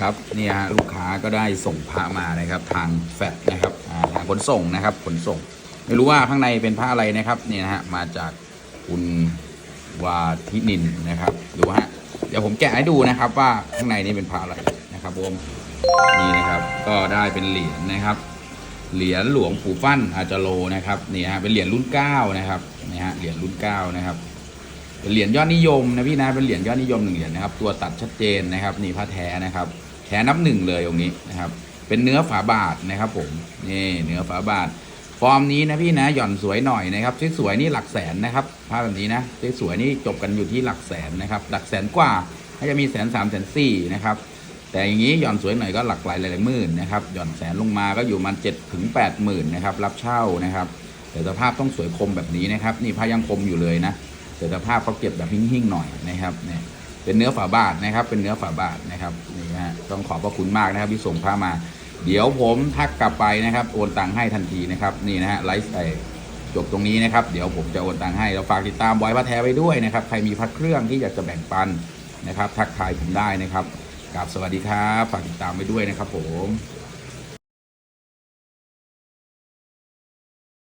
ครับเนี่ยฮะลูกค้าก็ได้ส่งพระมานะครับ ทางแฟดนะครับทางขนส่งนะครับขนส่ง ไม่รู้ว่าข้างในเป็นพระอะไรนะครับนี่นะฮะมาจากคุณวาทินินนะครับดูฮะเดี๋ยวผมแกะให้ดูนะครับว่าข้างในนี่เป็นพระอะไรนะครับผมนี่นะครับก็ได้เป็นเหรียญนะครับ เหรียญหลวงปู่ฟั่นอาจโลนะครับนี่ฮะเป็นเหรียญรุ่นเก้านะครับนี่ฮะเหรียญรุ่นเก้านะครับ เหรียญยอดนิยมนะพี่นะเป็นเหรียญยอดนิยมหนึ่งเหรียญนะครับ ตัวตัดชัดเจนนะครับนี่ผ้าแท้นะครับ แท้นับหนึ่งเลยองนี้นะครับ เป็นเนื้อฝาบาทนะครับ ผมนี่เนื้อฝาบาท ฟอร์มนี้นะพี่นะหย่อนสวยหน่อยนะครับสวยๆนี่หลักแสนนะครับผ้าแบบนี้นะสวยๆนี่จบกันอยู่ที่หลักแสนนะครับ หลักแสนกว่าถ้าจะมีแสนสามแสนสี่นะครับแต่อย่างนี้หย่อนสวยหน่อยก็หลักหลายหลายหมื่นนะครับหย่อนแสนลงมาก็อยู่มันเจ็ดถึงแปดหมื่นนะครับรับเช่านะครับแต่สภาพต้องสวยคมแบบนี้นะครับ นี่ผ้ายังคมอยู่เลยนะ แต่สภาพเขาเก็บแบบหิ่งๆหน่อยนะครับเนี่ยเป็นเนื้อฝาบาทนะครับ เป็นเนื้อฝาบาทนะครับนี่ฮะต้องขอบพระคุณมากนะครับที่ส่งผ้ามา เดี๋ยวผมทักกลับไปนะครับโอนตังค์ให้ทันทีนะครับนี่นะฮะไลฟ์ไอจบตรงนี้นะครับ เดี๋ยวผมจะโอนตังค์ให้แล้วฝากติดตามบอยพระแท้ไว้ด้วยนะครับใครมีพระเครื่องที่อยากจะแบ่งปันนะครับ ทักทายผมได้นะครับกราบสวัสดีครับฝากติดตามไว้ด้วยนะครับผม